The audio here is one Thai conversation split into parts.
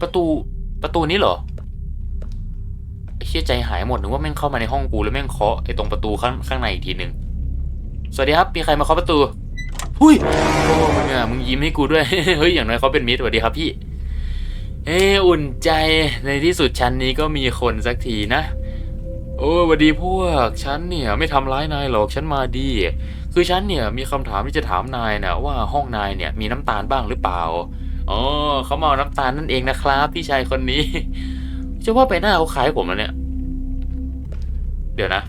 ประตูประตูนี้เหรอเชี่ยใจหายหมดนึกว่าแม่งเข้ามาในห้องกูแล้วแม่งเคาะไอ้ตรงประตูข้างข้างในอีกทีหนึ่งสวัสดีครับ มีใครมาเคาะประตูหุยโอ้มึงอะมึงยิ้มให้กูด้วยเฮ้ยอย่างน้อยเขาเป็นมิตรสวัสดีครับพี่เอออุ่นใจในที่สุดชั้นนี้ก็มีคนสักทีนะ โอ้สวัสดีพวกฉันเนี่ยไม่ทำร้ายนายหรอกฉันมาดี คือฉันเนี่ยมีคำถามที่จะถามนายนะว่าห้องนายเนี่ยมีน้ำตาลบ้างหรือเปล่า อ๋อเขามาเอาน้ำตาลนั่นเองนะครับ พี่ชายคนนี้ จะว่าไปหน้าเขาคล้ายผมแล้วเนี่ย เดี๋ยวนะ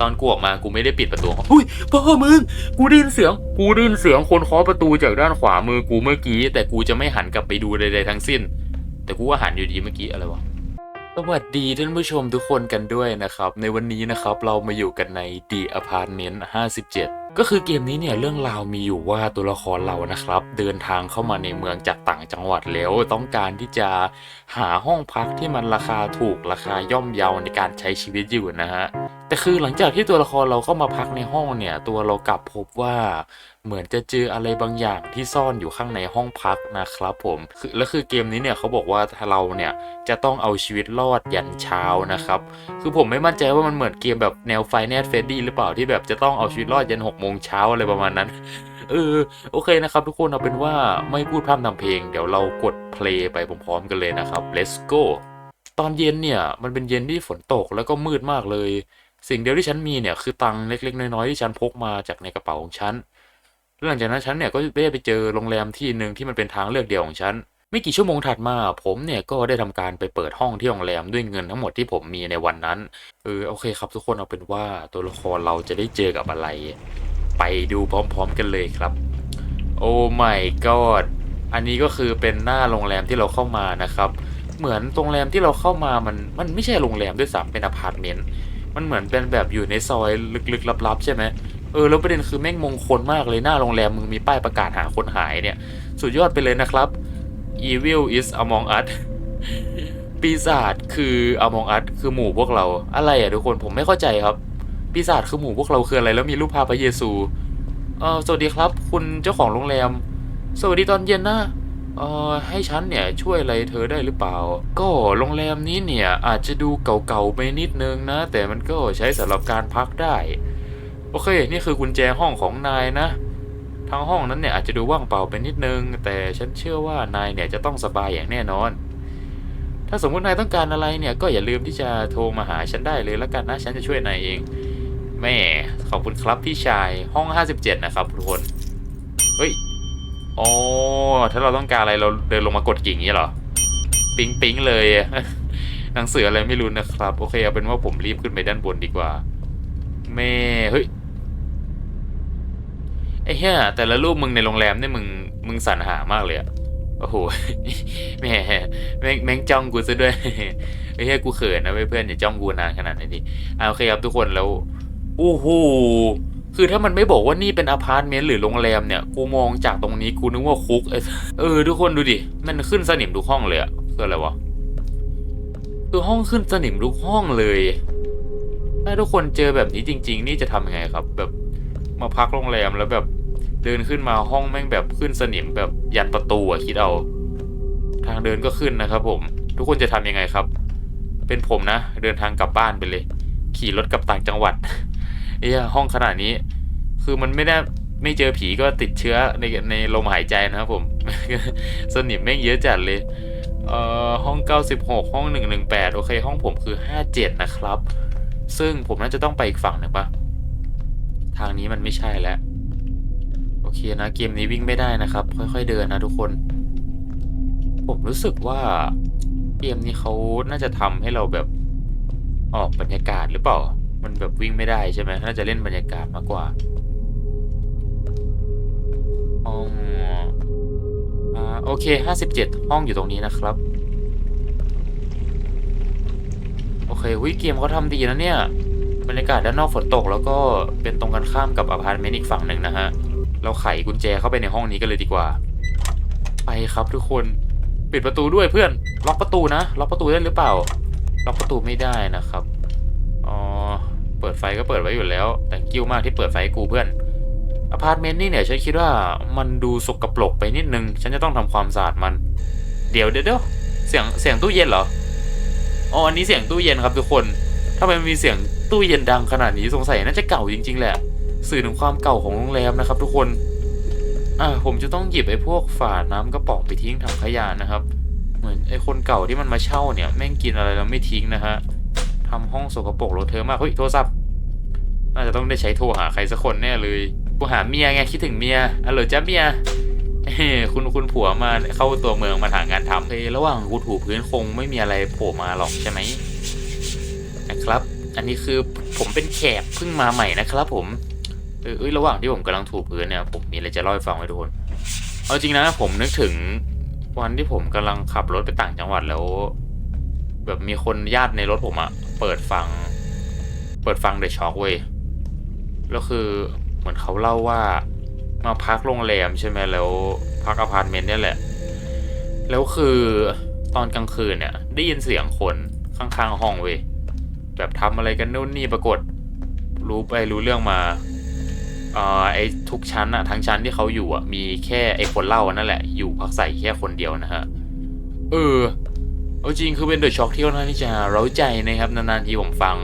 ตอนกูออกมากูไม่ได้ปิดประตูองอุ้ยพ่อมึงกูได้ยินเสียง กูได้ยินเสียงคนเคาะประตูจากด้านขวามือกูเมื่อกี้ แต่กูจะไม่หันกลับไปดูใดๆทั้งสิ้น แต่กูว่าหันอยู่ดีเมื่อกี้อะไรวะสวัสดีท่านผู้ชมทุกคนกันด้วยนะครับ ในวันนี้นะครับเรามาอยู่กันใน The Apartment 57 ก็คือเกมนี้เนี่ยเรื่องราวมีอยู่ว่าตัวละครเรานะครับ เดินทางเข้ามาในเมืองจากต่างจังหวัดแล้วต้องการที่จะหาห้องพักที่มันราคาถูกราคาย่อมเยาในการใช้ชีวิตอยู่นะฮะ แต่คือหลังจากที่ตัวละครเราเข้ามาพักในห้องเนี่ย ตัวเรากลับพบว่าเหมือนจะเจออะไรบางอย่างที่ซ่อนอยู่ข้างในห้องพักนะครับผมคือแล้วคือเกมนี้เนี่ยเขาบอกว่าเราเนี่ยจะต้องเอาชีวิตรอดยันเช้านะครับ คือผมไม่มั่นใจว่ามันเหมือนเกมแบบแนวไฟแนตเฟดดี้หรือเปล่าที่แบบจะต้องเอาชีวิตรอดยันหกโมงเช้าอะไรประมาณนั้นเออโอเคนะครับทุกคนเอาเป็นว่าไม่พูดพร่ำทำเพลง เดี๋ยวเรากดเพลย์ไปพร้อมๆกันเลยนะครับ let's go ตอนเย็นเนี่ยมันเป็นเย็นที่ฝนตกแล้วก็มืดมากเลย สิ่งเดียวที่ฉันมีเนี่ยคือตังค์เล็กๆ น้อยๆที่ฉันพกมาจากในกระเป๋าของฉันหลังจากนั้นฉันเนี่ยก็ได้ไปเจอโรงแรมที่หนึ่งที่มันเป็นทางเลือกเดียวของฉันไม่กี่ชั่วโมงถัดมา ผมเนี่ยก็ได้ทำการไปเปิดห้องที่โรงแรมด้วยเงินทั้งหมดที่ผมมีในวันนั้นเออโอเคครับทุกคนเอาเป็นว่าตัวละครเราจะได้เจอกับอะไร ไปดูพร้อมๆกันเลยครับโอ้ my god อันนี้ก็คือเป็นหน้าโรงแรมที่เราเข้ามานะครับ เหมือนโรงแรมที่เราเข้ามามันมันไม่ใช่โรงแรมด้วยซ้ำเป็นอพาร์ตเมนต์ มันเหมือนเป็นแบบอยู่ในซอยลึกๆลับๆใช่ไหมเออแล้วประเด็นคือแม่งมงคลมากเลยหน้าโรงแรมมึงมีป้ายประกาศหาคนหายเนี่ย สุดยอดไปเลยนะครับ Evil is among us ปีศาจคือ among us คือหมู่พวกเราอะไรอะทุกคนผมไม่เข้าใจครับ ปีศาจคือหมู่พวกเราคืออะไรแล้วมีรูปภาพพระเยซูเออสวัสดีครับ คุณเจ้าของโรงแรม สวัสดีตอนเย็นนะ เออให้ฉันเนี่ยช่วยอะไรเธอได้หรือเปล่า ก็โรงแรมนี้เนี่ยอาจจะดูเก่าๆไปนิดนึงนะ แต่มันก็ใช้สำหรับการพักได้ โอเค นี่คือกุญแจห้องของนายนะ ทางห้องนั้นเนี่ยอาจจะดูว่างเปล่าไปนิดนึง แต่ฉันเชื่อว่านายเนี่ยจะต้องสบายอย่างแน่นอน ถ้าสมมตินายต้องการอะไรเนี่ยก็อย่าลืมที่จะโทรมาหาฉันได้เลยแล้วกันนะ ฉันจะช่วยนายเอง แม่ขอบคุณครับพี่ชายห้อง 57 นะครับทุกคน เฮ้ย โอ๋อถ้าเราต้องการอะไรเราเดินลงมากดกิ่งอย่างนี้เหรอ ปิ๊งปิ๊งเลย หนังสืออะไรไม่รู้นะครับ โอเคเอาเป็นว่าผมรีบขึ้นไปด้านบนดีกว่าแม่เฮ้ยไอ้เหี้ยแต่ละรูปมึงในโรงแรมเนี่ยมึงมึงสรรหามากเลยอะโอ้โหแม่แม่งแม่งจ้องกูซะด้วยไอ้เหี้ยกูเขินนะเว้ยเพื่อนอย่าจ้องกูนานขนาดนี้ดิอ่าโอเคครับทุกคนแล้วโอ้โห คือถ้ามันไม่บอกว่านี่เป็นอพาร์ตเมนต์หรือโรงแรมเนี่ย กูมองจากตรงนี้กูนึกว่าคุกเออทุกคนดูดิ มันขึ้นสนิมทุกห้องเลยอะคืออะไรวะ คือห้องขึ้นสนิมทุกห้องเลย ถ้าทุกคนเจอแบบนี้จริง ๆ นี่จะทำยังไงครับ แบบมาพักโรงแรมแล้วแบบเดินขึ้นมาห้องแม่งแบบขึ้นสนิมแบบยันประตูอะคิดเอา ทางเดินก็ขึ้นนะครับ ผม ทุกคนจะทำยังไงครับ เป็นผมนะ เดินทางกลับบ้านไปเลย ขี่รถกลับต่างจังหวัด เอ้ยห้องขนาดนี้ คือมันไม่ได้ไม่เจอผีก็ติดเชื้อในในลมหายใจนะครับผม สนิมแม่งเยอะจัดเลย เอ่อห้อง 96 ห้อง 118 โอเค ห้องผมคือ 57 นะครับ ซึ่งผมน่าจะต้องไปอีกฝั่งหนึ่งปะทางนี้มันไม่ใช่แล้ว โอเคนะ เกมนี้วิ่งไม่ได้นะครับ ค่อย ๆ เดินนะทุกคน ผมรู้สึกว่าเกมนี้เขาน่าจะทำให้เราแบบออกบรรยากาศหรือเปล่า มันแบบวิ่งไม่ได้ใช่ไหมน่าจะเล่นบรรยากาศมากกว่าห้องอ่าโอเค57ห้องอยู่ตรงนี้นะครับ โอเควิเกมเขาทำดีนะเนี่ย บรรยากาศด้านนอกฝนตก แล้วก็เป็นตรงกันข้ามกับอพาร์ตเมนต์อีกฝั่งหนึ่งนะฮะ เราไขกุญแจเข้าไปในห้องนี้กันเลยดีกว่า ไปครับทุกคน ปิดประตูด้วยเพื่อน ล็อกประตูนะ ล็อกประตูได้หรือเปล่า ล็อกประตูไม่ได้นะครับ ดไฟก็เปิดไว้อยู่แล้วแต่กิ้วมากที่เปิดไฟกูเพื่อนอพาร์ตเมนต์นี่เนี่ยฉันคิดว่ามันดูสกปรกไปนิดนึง ฉันจะต้องทำความสะอาดมัน เดี๋ยวเดี๋ยวเสียงเสียงตู้เย็นเหรออ๋ออันนี้เสียงตู้เย็นครับทุกคนถ้ามันมีเสียงตู้เย็นดังขนาดนี้สงสัยน่าจะเก่าจริง ๆ แหละ สื่อถึงความเก่าของโรงแรมนะครับ ทุกคนอ่าผมจะต้องหยิบไอ้พวกฝาน้ำกระป๋องไปทิ้งถังขยะนะครับ เหมือนไอ้คนเก่าที่มันมาเช่าเนี่ยแม่งกินอะไรแล้วไม่ทิ้งนะฮะทำห้องสกปรกรถเธอมากเฮ้ยโทรศัพท์ น่าจะต้องได้ใช้โทรหาใครสักคนแน่เลยกูหาเมียไงคิดถึงเมียอัลโหลจ้าเมียคุณคุณผัวมาเข้าตัวเมืองมาหางานทำเฮ้ยระหว่างกูถูพื้นคงไม่มีอะไรโผล่มาหรอกใช่ไหมนะครับ อันนี้คือผมเป็นแขกเพิ่งมาใหม่นะครับ ผมเออเอ้ยระหว่างที่ผมกำลังถูพื้นเนี่ยผมมีอะไรจะเล่าให้ฟังไว้ทุกคนเอาจริงนะผมนึกถึงวันที่ผมกำลังขับรถไปต่างจังหวัดแล้ว แบบมีคนญาติในรถผมอะเปิดฟัง เปิดฟังเดอะช็อคเว้ย แล้วคือเหมือนเขาเล่าว่ามาพักโรงแรมใช่ไหมแล้วพักอพาร์ตเมนต์เนี่ยแหละ แล้วคือตอนกลางคืนเนี่ย ได้ยินเสียงคนข้างๆห้องเว้ยแบบทำอะไรกันนู่นนี่ปรากฏ รู้ไปรู้เรื่องมาอ่ไอ้ทุกชั้นอะทั้งชั้นที่เขาอยู่อะมีแค่ไอ้คนเล่านั่นแหละ อยู่พักใส่แค่คนเดียวนะฮะ เออ เอาจริงคือเป็นเดอะช็อคที่ค่อนข้างที่จะเร้าใจนะครับ นานๆทีผมฟัง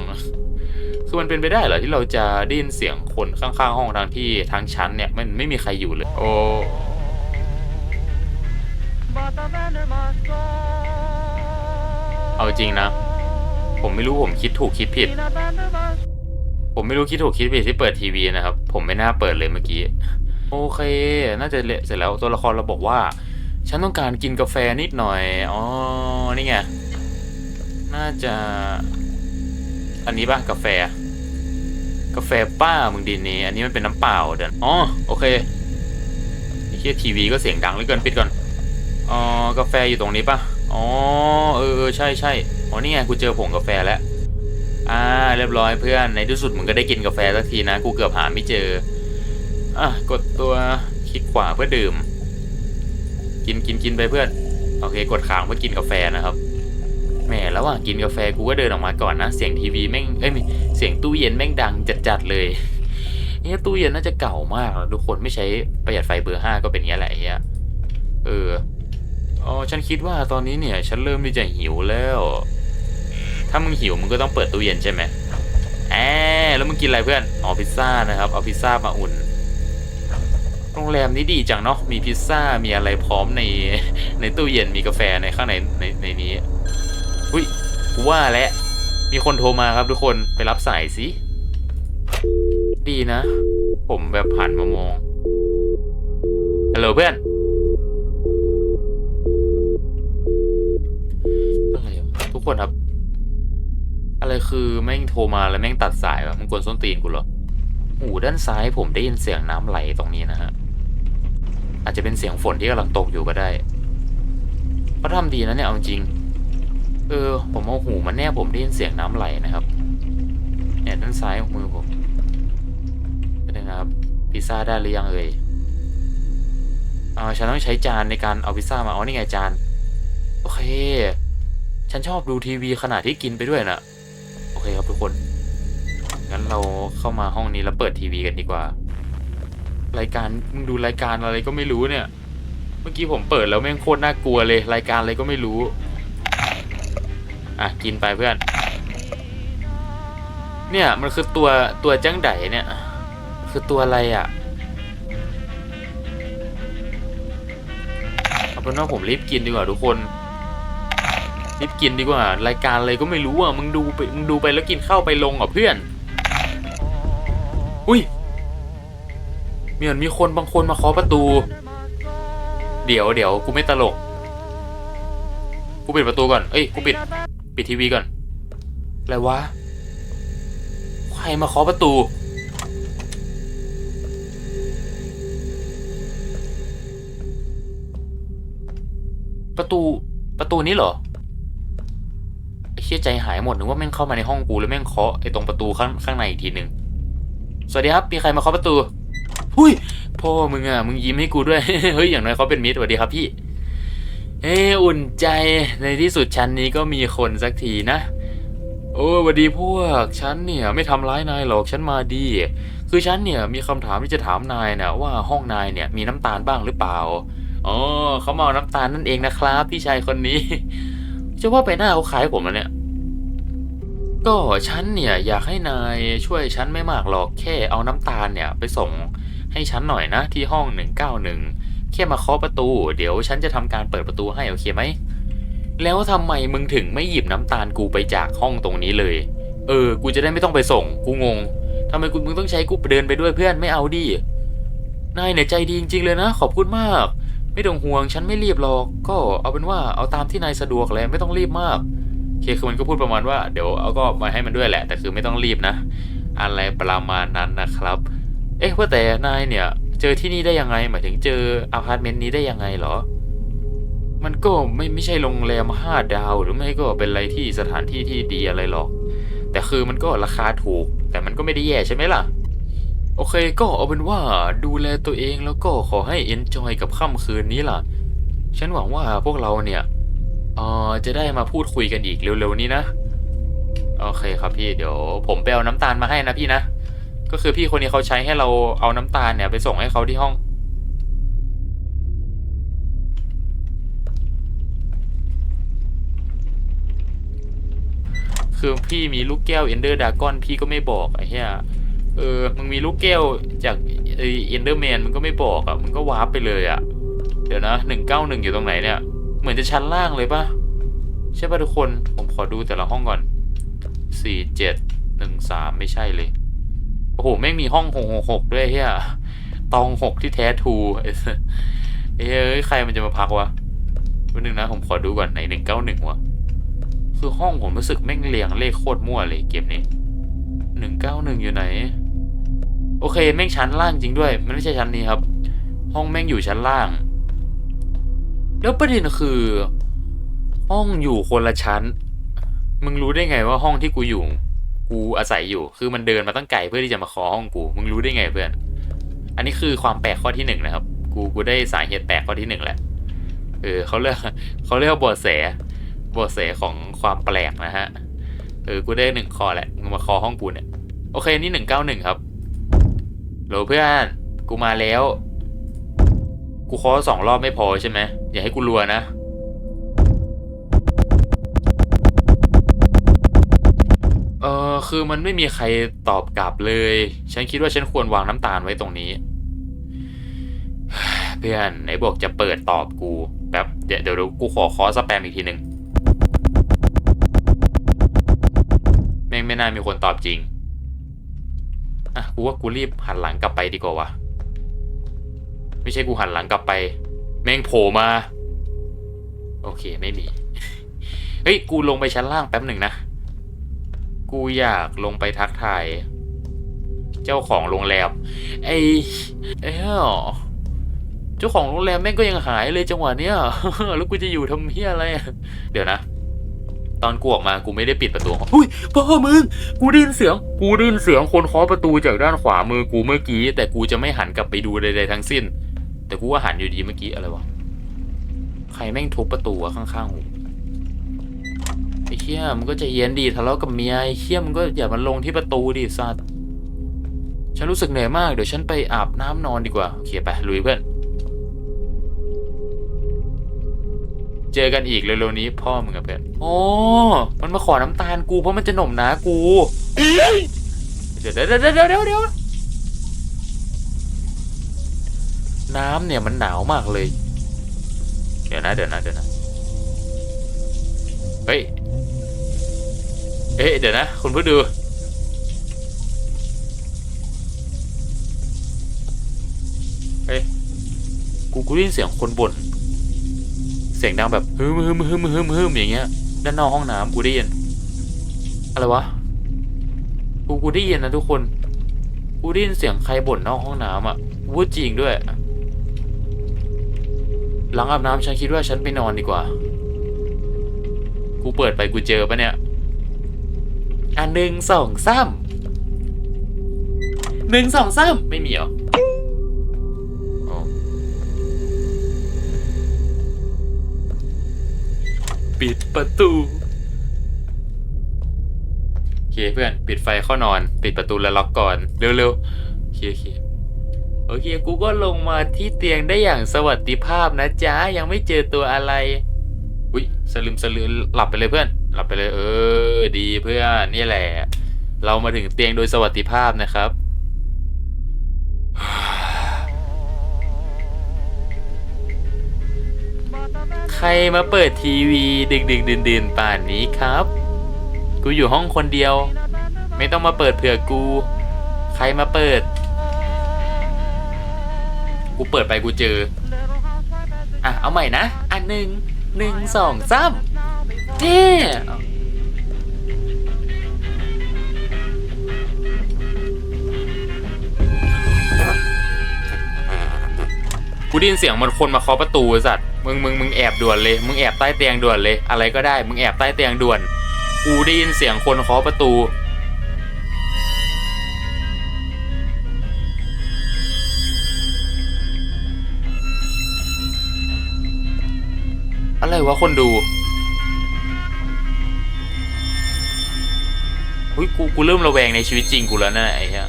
คือมันเป็นไปได้เหรอที่เราจะได้ยินเสียงคนข้างๆห้องทางที่ทางชั้นเนี่ยมันไม่มีใครอยู่เลย โอ้เอาจริงนะ ผมไม่รู้ผมคิดถูกคิดผิด ผมไม่รู้คิดถูกคิดผิดที่เปิดทีวีนะครับ ผมไม่น่าเปิดเลยเมื่อกี้ โอเค น่าจะเละเสร็จแล้วตัวละครเราบอกว่า ฉันต้องการกินกาแฟนิดหน่อย อ๋อ นี่ไง น่าจะ อันนี้ป่ะกาแฟ กาแฟป้ามึงดีนี่อันนี้มันเป็นน้ำเปล่าเดี๋ยวอ๋อโอเคไอ้เฮียทีวีก็เสียงดังเหลือเกินปิดก่อนอ๋อกาแฟอยู่ตรงนี้ป่ะอ๋อเออเออใช่ใช่อ๋อนี่ไงกูเจอผงกาแฟแล้วอ่าเรียบร้อยเพื่อนในที่สุดมึงก็ได้กินกาแฟสักทีนะกูเกือบหาไม่เจออะกดตัวคลิกขวาเพื่อดื่ม กินกินกินไปเพื่อนโอเค กดค้างเพื่อกินกาแฟนะครับ แหมระหว่างกินกาแฟกูก็เดินออกมาก่อนนะ เสียงทีวีแม่งเอ้ยเสียงตู้เย็นแม่งดังจัดๆเลยเนี่ยตู้เย็นน่าจะเก่ามากแล้วทุกคนไม่ใช้ประหยัดไฟเบอร์ห้าก็เป็นอย่างนี้ยแหละไอ้เหี้ยเอออ๋อฉันคิดว่าตอนนี้เนี่ย ฉันเริ่มที่จะหิวแล้ว ถ้ามึงหิวมึงก็ต้องเปิดตู้เย็นใช่ไหมแอบแล้วมึงกินอะไรเพื่อนอ๋อพิซซ่านะครับเอาพิซซ่ามาอุ่นโรงแรมนี้ดีจังเนาะมีพิซซ่ามีอะไรพร้อมในในตู้เย็นมีกาแฟในข้างในในในนี้ อุ้ยกูว่าแล้วมีคนโทรมาครับทุกคนไปรับสายสิ ดีนะ ผมแบบผ่านมามองฮัลโหลเพื่อนอะไรอะทุกคนครับ อะไรคือแม่งโทรมาแล้วแม่งตัดสายวะมึงกวนส้นตีนกูเหรอหูด้านซ้ายผมได้ยินเสียงน้ำไหลตรงนี้นะฮะ อาจจะเป็นเสียงฝนที่กำลังตกอยู่ก็ได้เขาทำดีนะเนี่ยเอาจริง เออ ผมเอาหูมาแนบผมได้ยินเสียงน้ำไหลนะครับ เนี่ยด้านซ้ายของมือผมเป็นไงครับ พิซซ่าได้หรือยังเอ่ยอ่าฉันต้องใช้จานในการเอาพิซซ่ามา เอานี่ไงจาน โอเค ฉันชอบดูทีวีขณะที่กินไปด้วยนะโอเคครับทุกคน งั้นเราเข้ามาห้องนี้แล้วเปิดทีวีกันดีกว่า รายการดูรายการอะไรก็ไม่รู้เนี่ย เมื่อกี้ผมเปิดแล้วแม่งโคตรน่ากลัวเลย รายการอะไรก็ไม่รู้ อะกินไปเพื่อน เนี่ยมันคือตัวตัวจังไดเนี่ย คือตัวอะไรอะเอาเป็นว่าผมรีบกินดีกว่าทุกคนรีบกินดีกว่า รายการอะไรก็ไม่รู้อะมึงดูไปมึงดูไปแล้วกินข้าวไปลงอะเพื่อน อุ้ยเหมือนมีคนบางคนมาเคาะประตู เดี๋ยวเดี๋ยวกูไม่ตลก กูปิดประตูก่อน เอ้ย กูปิด ปิดทีวีก่อนอะไรวะ ใครมาเคาะประตู ประตูประตูนี้เหรอไอ้เชี่ยใจหายหมดนึกว่าแม่งเข้ามาในห้องกูแล้วแม่งเคาะไอ้ตรงประตูข้างข้างในอีกทีหนึ่งสวัสดีครับ มีใครมาเคาะประตู หุยพ่อมึงอะ มึงยิ้มให้กูด้วย เฮ้ย อย่างน้อยเขาเป็นมิตรสวัสดีครับพี่ เอ้อุ่นใจในที่สุดชั้นนี้ก็มีคนสักทีนะ โอ้วัสดีพวกฉันเนี่ยไม่ทำร้ายนายหรอกฉันมาดี คือฉันเนี่ยมีคำถามที่จะถามนายนะว่าห้องนายเนี่ยมีน้ำตาลบ้างหรือเปล่าอ๋อเขามาเอาน้ำตาลนั่นเองนะครับพี่ชายคนนี้จะว่าไปหน้าเขาคล้ายผมแล้วเนี่ยก็ฉันเนี่ยอยากให้นายช่วยฉันไม่มากหรอกแค่เอาน้ำตาลเนี่ยไปส่งให้ฉันหน่อยนะที่ห้อง191 แค่มาเคาะประตู เดี๋ยวฉันจะทำการเปิดประตูให้โอเคไหม แล้วทำไมมึงถึงไม่หยิบน้ำตาลกูไปจากห้องตรงนี้เลย เออ กูจะได้ไม่ต้องไปส่ง กูงงทำไมกูมึงต้องใช้กูเดินไปด้วยเพื่อนไม่เอาดิ นายเนี่ยใจดีจริงๆเลยนะ ขอบคุณมาก ไม่ต้องห่วงฉันไม่รีบหรอก ก็เอาเป็นว่าเอาตามที่นายสะดวกเลยไม่ต้องรีบมากเคคือมันก็พูดประมาณว่าเดี๋ยวเอาก็มาให้มันด้วยแหละ แต่คือไม่ต้องรีบนะ อะไรประมาณนั้นนะครับ เอ๊ะว่าแต่นายเนี่ย เจอที่นี่ได้ยังไง หมายถึงเจออพาร์ตเมนต์นี้ได้ยังไงเหรอ มันก็ไม่ไม่ใช่โรงแรมห้าดาวหรือไม่ก็เป็นอะไรที่สถานที่ที่ดีอะไรหรอก แต่คือมันก็ราคาถูก แต่มันก็ไม่ได้แย่ใช่ไหมล่ะ โอเคก็เอาเป็นว่าดูแลตัวเองแล้วก็ขอให้เอนจอยกับค่ำคืนนี้ล่ะ ฉันหวังว่าพวกเราเนี่ยเออจะได้มาพูดคุยกันอีกเร็วๆนี้นะ โอเคครับพี่เดี๋ยวผมไปเอาน้ำตาลมาให้นะพี่นะ ก็คือพี่คนนี้เขาใช้ให้เราเอาน้ำตาลเนี่ยไปส่งให้เขาที่ห้อง คือพี่มีลูกแก้วเอนเดอร์ดากอนพี่ก็ไม่บอกไอ้เหี้ยเออมึงมีลูกแก้วจากไอเอนเดอร์แมนมึงก็ไม่บอกอะมึงก็วาร์ปไปเลยอะ เดี๋ยวนะหนึ่งเก้าหนึ่งอยู่ตรงไหนเนี่ย เหมือนจะชั้นล่างเลยปะใช่ปะทุกคนผมขอดูแต่ละห้องก่อนสี่เจ็ดหนึ่งสามไม่ใช่เลย โอ้โหแม่งมีห้องหกหกหกด้วยเฮียตองหกที่แท้ทูเหี้ยเอ้ยใครมันจะมาพักวะวันหนึ่งนะผมขอดูก่อนไหนหนึ่งเก้าหนึ่งวะคือห้องผมรู้สึกแม่งเรียงเลขโคตรมั่วเลยเกมนี้หนึ่งเก้าหนึ่งอยู่ไหน โอเคแม่งชั้นล่างจริงด้วย มันไม่ใช่ชั้นนี้ครับ ห้องแม่งอยู่ชั้นล่าง แล้วประเด็นคือ ห้องอยู่คนละชั้น มึงรู้ได้ไงว่าห้องที่กูอยู่ กูอาศัยอยู่ คือมันเดินมาตั้งไกลเพื่อที่จะมาขอห้องกู มึงรู้ได้ไงเพื่อน อันนี้คือความแปลกข้อที่หนึ่งนะครับ กูกูได้สาเหตุแปลกข้อที่หนึ่งแหละ เออเขาเรียกเขาเรียกว่าบทแสบทแสของความแปลกนะฮะ เออ กูได้หนึ่งคอแหละ มึงมาคอห้องกูเนี่ย โอเค นี่หนึ่งเก้าหนึ่งครับโหลเพื่อน กูมาแล้ว กูเคอสองรอบไม่พอใช่ไหมอย่าให้กูรัวนะ คือมันไม่มีใครตอบกลับเลย ฉันคิดว่าฉันควรวางน้ำตาลไว้ตรงนี้ เพื่อนไหนบอกจะเปิดตอบกูแบบเดี๋ยวเดี๋ยวเดี๋ยวกูขอคอสแปมอีกทีหนึ่งแม่งไม่น่ามีคนตอบจริง อะกูว่ากูรีบหันหลังกลับไปดีกว่าวะไม่ใช่กูหันหลังกลับไป แม่งโผล่มา โอเคไม่มี เฮ้ย กูลงไปชั้นล่างแป๊บหนึ่งนะ กูอยากลงไปทักทายเจ้าของโรงแรมไอ้เอ้เจ้าของโรงแรมแม่งก็ยังหายเลยจังหวะเนี้ยแล้วกูจะอยู่ทำเฮียอะไร เดี๋ยวนะ ตอนกูออกมากูไม่ได้ปิดประตูอุ้ยพ่อมึงกูได้ยินเสียง กูได้ยินเสียงคนเคาะประตูจากด้านขวามือกูเมื่อกี้ แต่กูจะไม่หันกลับไปดูใดๆทั้งสิ้น แต่กูก็หันอยู่ดีเมื่อกี้อะไรวะใครแม่งทุบประตูวะข้างๆหู ไอ้เหี้ยมันก็ใจเย็นดีทะเลาะกับเมียไอ้เหี้ยมันก็อย่ามาลงที่ประตูดิสัตว์ฉันรู้สึกเหนื่อยมากเดี๋ยวฉันไปอาบน้ำนอนดีกว่าโอเคไปลุยเพื่อนเจอกันอีกเร็วๆนี้พ่อมึงกับเพื่อนโอ้มันมาขอน้ำตาลกูเพราะมันจะหน่มนากูเดี๋ยวเดี๋ยวเดี๋ยวเดี๋ยวเดี๋ยวน้ำเนี่ยมันหนาวมากเลย เดี๋ยวนะเดี๋ยวนะเดี๋ยวนะ เฮ้ย เอ๊ะเดี๋ยวนะ คุณผู้ดู เฮ้ย กูกูได้ยินเสียงคนบ่น เสียงดังแบบฮึมฮึมฮึมฮึมฮึมอย่างเงี้ย ด้านนอกห้องน้ำกูได้ยิน อะไรวะ กูกูได้ยินนะทุกคน กูได้ยินเสียงใครบ่นนอกห้องน้ำอะกูพูดจริงด้วย หลังอาบน้ำฉันคิดว่าฉันไปนอนดีกว่า กูเปิดไปกูเจอปะเนี่ย อันหนึ่งสองสามหนึ่งสองสามไม่มีหรออ๋อปิดประตูโอเคเพื่อนปิดไฟเข้านอน ปิดประตูแล้วล็อกก่อน เร็วๆโอเคโอเคโอเคกูก็ลงมาที่เตียงได้อย่างสวัสดิภาพนะจ๊ะ ยังไม่เจอตัวอะไร อุ้ยสลืมสลือหลับไปเลยเพื่อน หลับไปเลย เออ ดีเพื่อนนี่แหละ เรามาถึงเตียงโดยสวัสดิภาพนะครับ ใครมาเปิดทีวี ดึกดึกดื่นดื่นๆป่านนี้ครับ กูอยู่ห้องคนเดียว ไม่ต้องมาเปิดเผื่อกู ใครมาเปิด กูเปิดไปกูเจอ อะ เอาใหม่นะ อันหนึ่งหนึ่งสองสาม แน่กูได้ยินเสียงมันคนมาเคาะประตูไอ้สัตว์ มึงมึงมึงแอบด่วนเลย มึงแอบใต้เตียงด่วนเลย อะไรก็ได้ มึงแอบใต้เตียงด่วน กูได้ยินเสียงคนเคาะประตู อะไรวะคนดู กูกูเริ่มระแวงในชีวิตจริงกูแล้วนะไอ้เหี้ย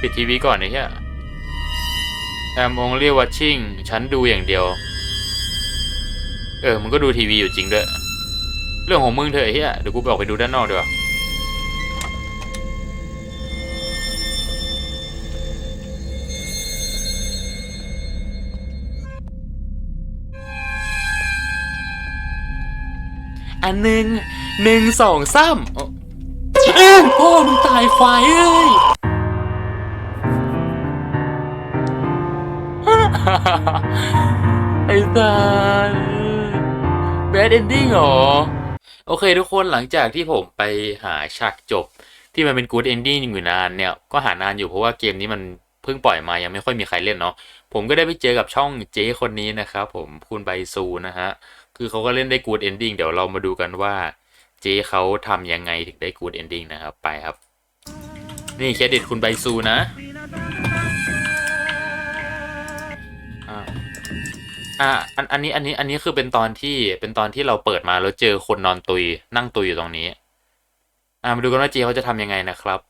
ปิดทีวีก่อนไอ้เหี้ย I'm only watching ฉันดูอย่างเดียว เออ มึงก็ดูทีวีอยู่จริงด้วย เรื่องของมึงเถอะไอ้เฮียเดี๋ยวกูไปออกไปดูด้านนอกดีกว่า อันหนึ่งหนึ่งสองสามเอ้าเอ้ยพ่อมึงตายควายเอ้ยไอ้สัสแบดเอนดิ้งเหรอ โอเคทุกคนหลังจากที่ผมไปหาฉากจบ ที่มันเป็นกู o ดเอนดิ้งอยู่นานเนี่ย ก็หานานอยู่เพราะว่าเกมนี้มันเพิ่งปล่อยมายังไม่ค่อยมีใครเล่นเนาะผมก็ได้ไปเจอกับช่องเจคนนี้นะครับผมคุณไบซูนะฮะ คือเขาก็เล่นได้กูดเอนดิ้งเดี๋ยวเรามาดูกันว่า เจเขาทำยังไงถึงได้กูดเอนดิ้งนะครับ ไปครับ นี่เครดิตคุณไบซูนะอ่าอ่าอันอันนี้อันนี้อันนี้คือเป็นตอนที่เป็นตอนที่เราเปิดมาแล้วเจอคนนอนตุย นั่งตุยอยู่ตรงนี้ อ่ามาดูกันว่าเจเขาจะทำยังไงนะครับ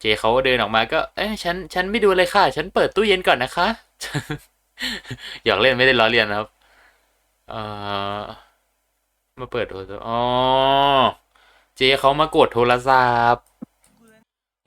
เจเขาเดินออกมาก็ เอ้ยฉันฉันไม่ดูเลยค่ะ ฉันเปิดตู้เย็นก่อนนะคะ อยากเล่นไม่ได้ล้อเลียนนะครับ เอ่อมาเปิดโทรศัพท์อ๋อ เจเขามากดโทรศัพท์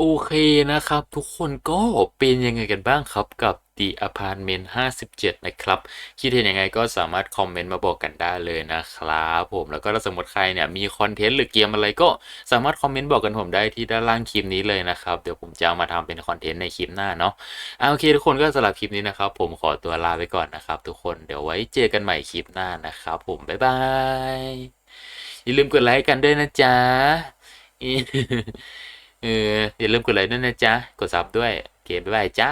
โอเคนะครับ ทุกคนก็เป็นยังไงกันบ้างครับกับ The Apartment 57 นะครับ คิดเห็นยังไงก็สามารถคอมเมนต์มาบอกกันได้เลยนะครับผมแล้วก็ถ้าสมมติใครเนี่ยมีคอนเทนต์หรือเกมอะไรก็สามารถคอมเมนต์บอกกันผมได้ที่ด้านล่างคลิปนี้เลยนะครับ เดี๋ยวผมจะเอามาทำเป็นคอนเทนต์ในคลิปหน้าเนาะอ่าโอเคทุกคนก็สำหรับคลิปนี้นะครับ ผมขอตัวลาไปก่อนนะครับ ทุกคนเดี๋ยวไว้เจอกันใหม่คลิปหน้านะครับ ผมบ๊ายบายอย่าลืมกดไลค์กันด้วยนะจ๊ะ เอออย่าลืมกดไลค์ด้วยนะจ๊ะ กดซับด้วย เก็บ๊ายบายจ้า